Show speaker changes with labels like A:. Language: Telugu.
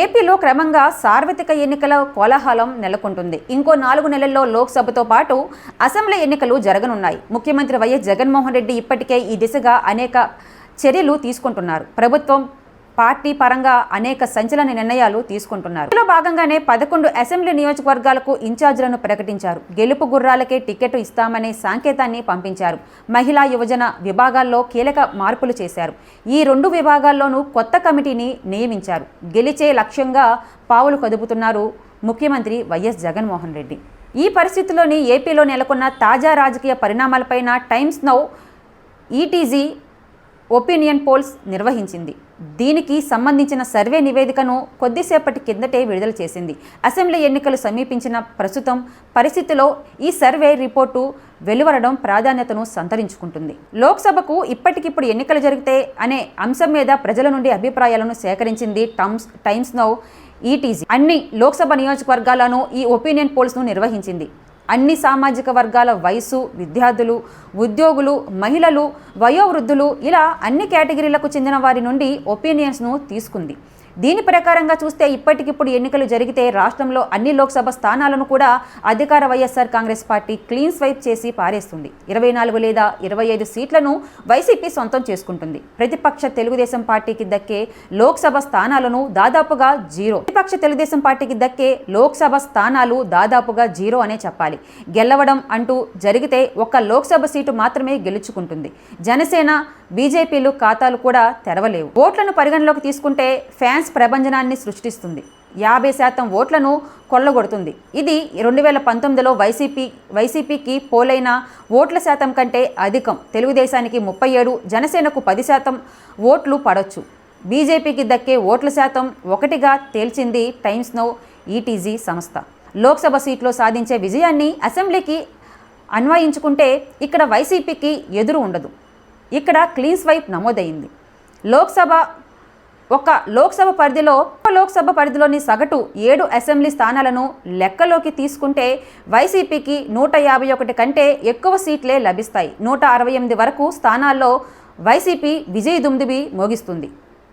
A: ఏపీలో క్రమంగా సార్వత్రిక ఎన్నికల కోలాహలం నెలకొంటుంది. ఇంకో నాలుగు నెలల్లో లోక్సభతో పాటు అసెంబ్లీ ఎన్నికలు జరగనున్నాయి. ముఖ్యమంత్రి వైఎస్ జగన్మోహన్ రెడ్డి ఇప్పటికే ఈ దిశగా అనేక చర్యలు తీసుకుంటున్నారు. ప్రభుత్వం పార్టీ పరంగా అనేక సంచలన నిర్ణయాలు తీసుకుంటున్నారు. ఇందులో భాగంగానే పదకొండు అసెంబ్లీ నియోజకవర్గాలకు ఇన్ఛార్జీలను ప్రకటించారు. గెలుపు గుర్రాలకే టికెట్ ఇస్తామనే సంకేతాన్ని పంపించారు. మహిళా యువజన విభాగాల్లో కీలక మార్పులు చేశారు. ఈ రెండు విభాగాల్లోనూ కొత్త కమిటీని నియమించారు. గెలిచే లక్ష్యంగా పావులు కదుపుతున్నారు ముఖ్యమంత్రి వైఎస్ జగన్మోహన్ రెడ్డి. ఈ పరిస్థితిలోని ఏపీలో నెలకొన్న తాజా రాజకీయ పరిణామాలపైన Times Now ETG opinion polls నిర్వహించింది. దీనికి సంబంధించిన సర్వే నివేదికను కొద్దిసేపటి కిందటే విడుదల చేసింది. అసెంబ్లీ ఎన్నికలు సమీపించిన ప్రస్తుతం పరిస్థితిలో ఈ సర్వే రిపోర్టు వెలువడడం ప్రాధాన్యతను సంతరించుకుంటుంది. లోక్సభకు ఇప్పటికిప్పుడు ఎన్నికలు జరిగితే అనే అంశం మీద ప్రజల నుండి అభిప్రాయాలను సేకరించింది టమ్స్ టైమ్స్ నౌ ఈటీజీ. అన్ని లోక్సభ నియోజకవర్గాలను ఈ ఒపీనియన్ పోల్స్ను నిర్వహించింది. అన్ని సామాజిక వర్గాల వయసు విద్యార్థులు ఉద్యోగులు మహిళలు వయోవృద్ధులు ఇలా అన్ని కేటగిరీలకు చెందిన వారి నుండి ఒపీనియన్స్ను తీసుకుంది. దీని ప్రకారంగా చూస్తే ఇప్పటికిప్పుడు ఎన్నికలు జరిగితే రాష్ట్రంలో అన్ని లోక్సభ స్థానాలను కూడా అధికార YSR Congress party clean swipe చేసి పారేస్తుంది. ఇరవై నాలుగు లేదా ఇరవై ఐదు సీట్లను వైసీపీ సొంతం చేసుకుంటుంది. ప్రతిపక్ష తెలుగుదేశం పార్టీకి దక్కే లోక్సభ స్థానాలను దాదాపుగా జీరో. ప్రతిపక్ష తెలుగుదేశం పార్టీకి దక్కే లోక్సభ స్థానాలు దాదాపుగా జీరో అనే చెప్పాలి. గెలవడం అంటూ జరిగితే ఒక్క లోక్సభ సీటు మాత్రమే గెలుచుకుంటుంది. జనసేన బీజేపీలు ఖాతాలు కూడా తెరవలేవు. ఓట్లను పరిగణలోకి తీసుకుంటే ఫ్యాన్స్ ప్రభంజనాన్ని సృష్టిస్తుంది. యాభై శాతం ఓట్లను కొల్లగొడుతుంది. ఇది రెండు వేల పంతొమ్మిదిలో వైసీపీ వైసీపీకి పోలైన ఓట్ల శాతం కంటే అధికం. తెలుగుదేశానికి ముప్పై ఏడు జనసేనకు పది శాతం ఓట్లు పడొచ్చు. బీజేపీకి దక్కే ఓట్ల శాతం ఒకటిగా తేల్చింది టైమ్స్ నో ఈటీజీ సంస్థ. లోక్సభ సీట్లో సాధించే విజయాన్ని అసెంబ్లీకి అన్వయించుకుంటే ఇక్కడ వైసీపీకి ఎదురు ఉండదు. ఇక్కడ క్లీన్ స్వైప్ నమోదైంది. లోక్సభ ఒక లోక్సభ పరిధిలో లోక్సభ పరిధిలోని సగటు ఏడు అసెంబ్లీ స్థానాలను లెక్కలోకి తీసుకుంటే వైసీపీకి నూట యాభై ఒకటి కంటే ఎక్కువ సీట్లే లభిస్తాయి. నూట అరవై ఎనిమిది వరకు స్థానాల్లో వైసీపీ విజయ దుమ్దుబి మోగిస్తుంది.